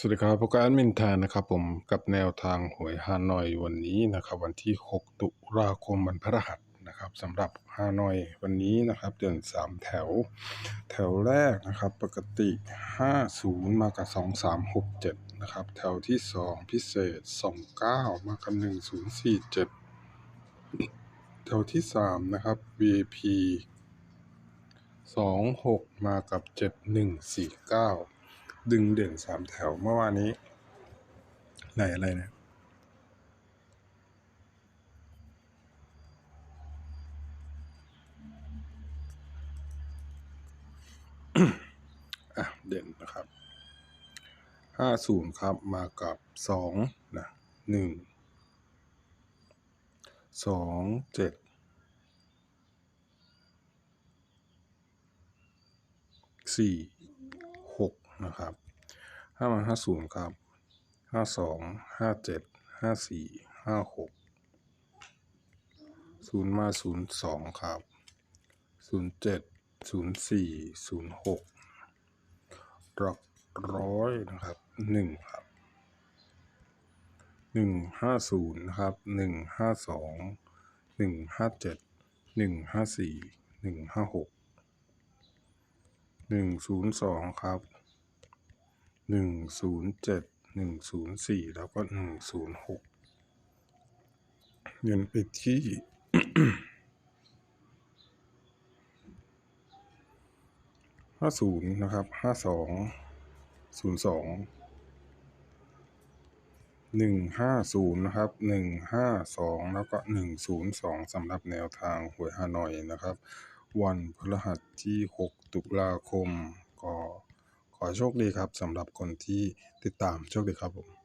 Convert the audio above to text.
สวัสดีครับพบกับแอดมินแทนนะครับผมกับแนวทางหวยฮานอยวันนี้นะครับ วันที่ 6 ตุลาคมวันพฤหัสนะครับสำหรับฮานอยวันนี้นะครับเดิน3 แถว แถวแรกนะครับ ปกติ 50 มากับ 2367 นะครับ แถวที่ 2 พิเศษ 29 มากับ 1047 แถวที่ 3 นะครับ VIP 26 มากับ 7149 ดึงเด่นสามแถวเมื่อวานนี้ไหนอะไรเนี่ยอะเด่นนะครับห้าศูนย์ครับมากับสองนะหนึ่งสองเจ็ดสี่ นะครับห้ามาห้าศูนย์ครับห้าสองห้าเจ็ดห้าสี่ห้าหกศูนย์มาศูนย์สองครับศูนย์เจ็ดศูนย์สี่ศูนย์หกหลักร้อยนะครับหนึ่งครับหนึ่งห้าศูนย์นะครับหนึ่งห้าสองหนึ่งห้าเจ็ดหนึ่งห้าสี่หนึ่งห้าหกหนึ่งศูนย์สองครับ หนึ่งศูนย์เจ็ดหนึ่งศูนย์สี่แล้วก็หนึ่งศูนย์หกเงินไปที่ห้าศูนย์นะครับห้าสองศูนย์สองหนึ่งห้าศูนย์นะครับหนึ่งห้าสองแล้วก็หนึ่งศูนย์สองสำหรับแนวทางหวยฮานอยนะครับ วันพฤหัสที่หกตุลาคมก็ ขอโชคดีครับสำหรับคนที่ติดตามโชคดีครับผม